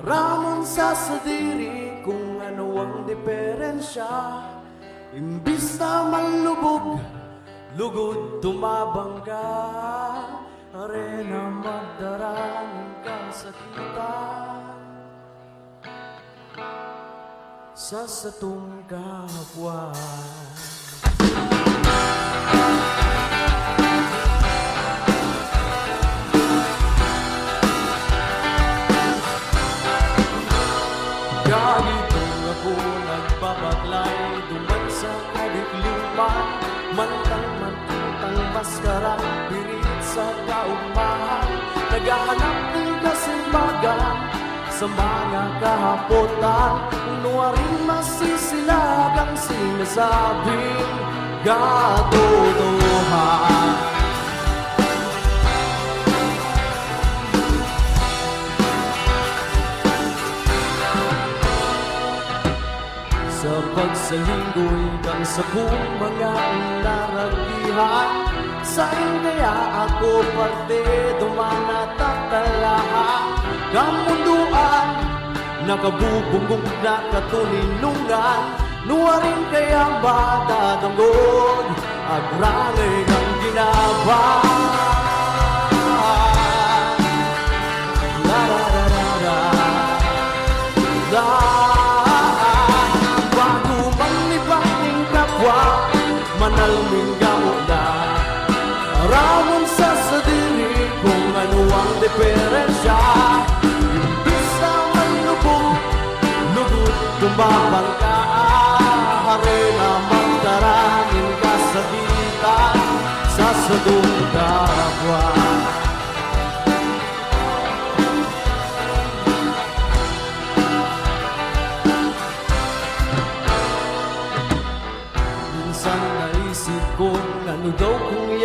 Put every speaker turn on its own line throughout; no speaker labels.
Aramon sa sadiri kung ano ang diferensya. Imbis na manlubog, lugod tumabang ka Arena magdarang kasakitan Sa satong kapwa Kahit kung ako nagpapaglay Duman sa kadikliman Mantang mantang maskara Pirit sa kaumahan Naghahanap ng kasimbagan Sa mga kahapotan. Unuaring masisilag Ang sinasabing Katotohan Kang sa kong mga naragihan Sa'yo kaya ako parte? Duman at tatalahan. Kamunduan, nakabubungong na katuninungan Nuwarin kaya bata danggod Agrangay kang ginabahan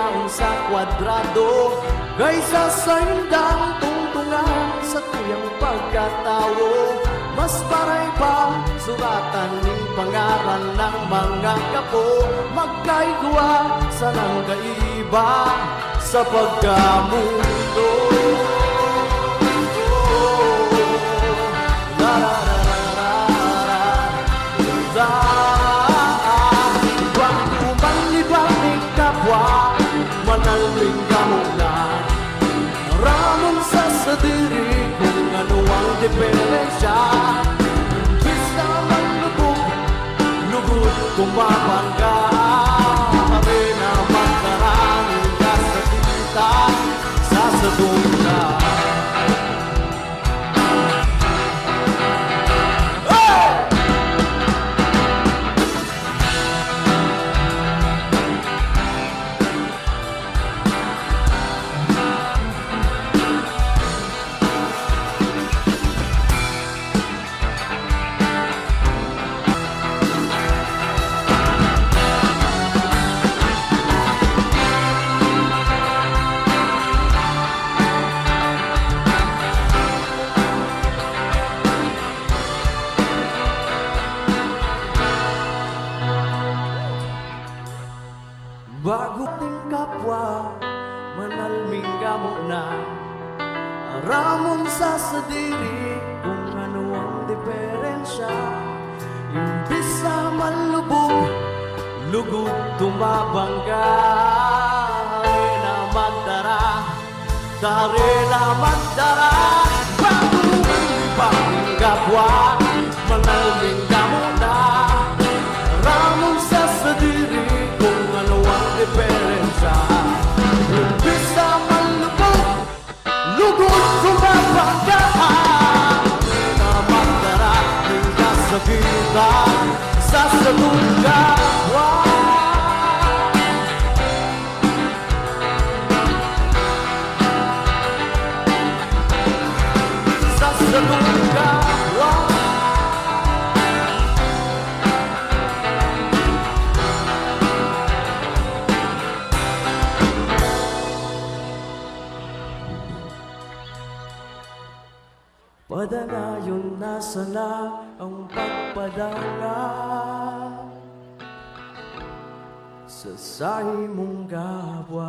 kung yaon sa kwadrado Kaysa sa indang tungtungan sa tuyang pagkatawo Mas paray pa suratan ng pangaran ng mga kapo Magkaigwa sa nang kaiba sa pagkamundo sa sadiri Kung ano ang diferensya Imbis na manlubog Lugod tumabang ka Bago ting kapwa, manalming gamo na Aramon sa sadiri kung ano ang diferensya. Imbis na malubog, lugod tumabang ka. Arena magdara, darena magdara lugod sumabang ka Na magdarating ka sa kita Padanayon na sana ang pagpadala. Sa sahi mong gawa